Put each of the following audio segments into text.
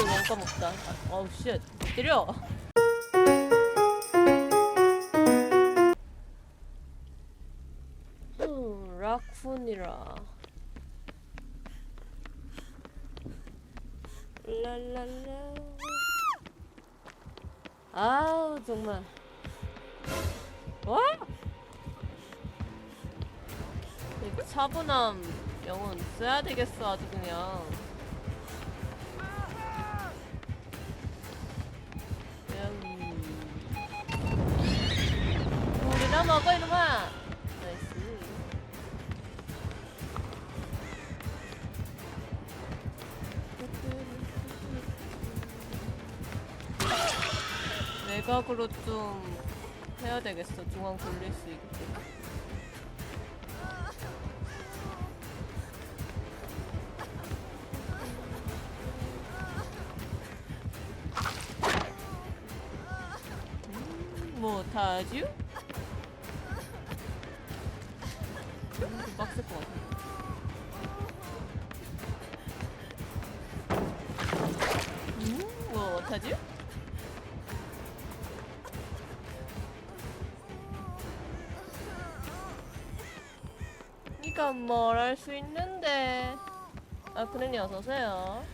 오케이 원가 먹자. 아, 어우 쉣. 때려. 음, 락푼이라. 랄랄라. 아우 정말. 와? 이 차분함 영혼 써야 되겠어 아주. 그냥 먹어 이놈아. 나이스. 외곽으로 좀 해야 되겠어. 중앙 돌릴 수 있게. 음, 못하죠? 음, 좀 빡셀 것 같아. 음, 못하죠? 니가 뭘 할 수 있는데 아 그러니 어서오세요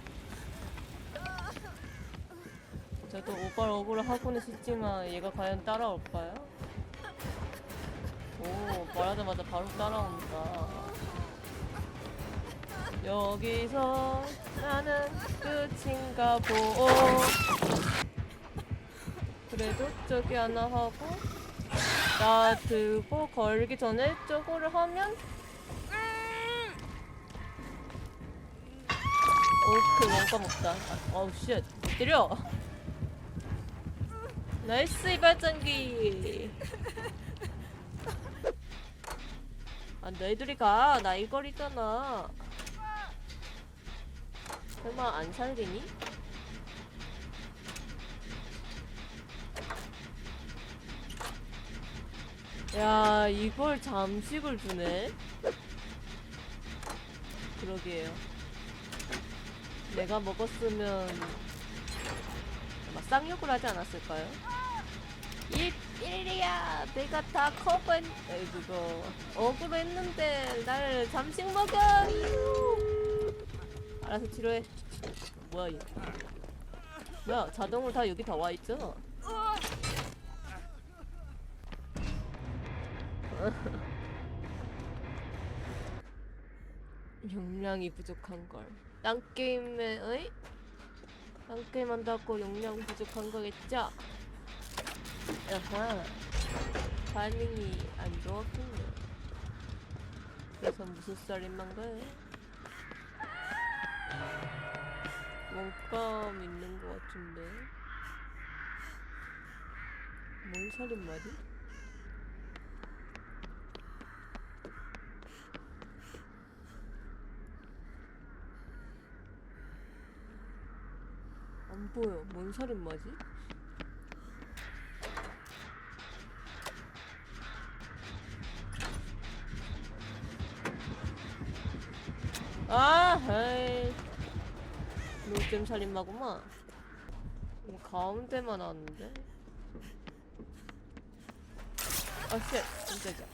저도 오발 억울을 하고는 싶지만 얘가 과연 따라올까요? 오 말하자마자 바로 따라온다 여기서 나는 끝인가 보. 그래도 저기 하나 하고 나 들고 걸기 전에 저거를 하면? 오그 원가 먹자 아, 어우 쉣 때려! 나이스 이발전기 아 너희들이 가나 이거리잖아 설마 안 살리니? 야 이걸 잠식을 주네 그러게요 내가 먹었으면 아마 쌍욕을 하지 않았을까요? 이 일이야 내가 다 커버했 에이 그거 억울했는데 날 잠식 먹여 알아서 치료해 뭐야 얘 뭐야 자동으로 다 여기 다 와있죠? 용량이 부족한 걸. 딴 게임에 어이? 딴 게임 한다고 용량 부족한 거겠죠? 아하. 반응이 안 좋았군요. 그래서 무슨 살인마인가요? 원감 있는 것 같은데. 뭔 살인마지? 안 보여. 뭔 살인 마지? 아, 헤이. 노잼 살인마구만. 뭐 가운데만 왔는데? 아, 쉣. 깜짝이야.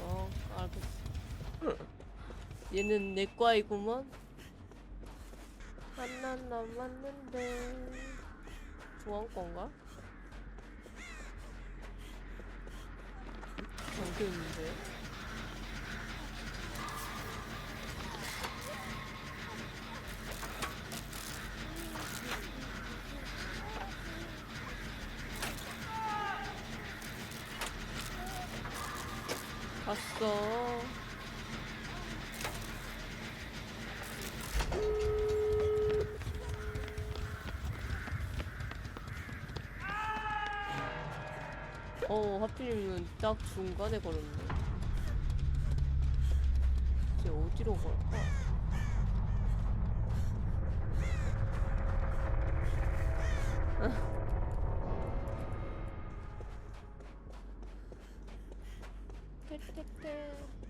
어, 알겠어. 얘는 내과이구먼. 하나 남았는데. 좋아할 건가? 잠겨 있는데. 봤어. 어 하필이면 딱 중간에 걸었네. 이제 어디로 걸까? 아. 택택택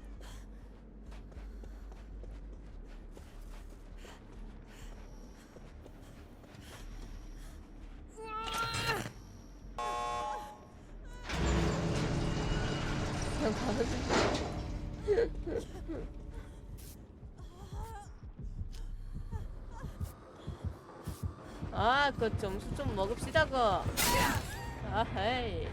아, 그 점수 좀 먹읍시다, 그. 아, 헤이.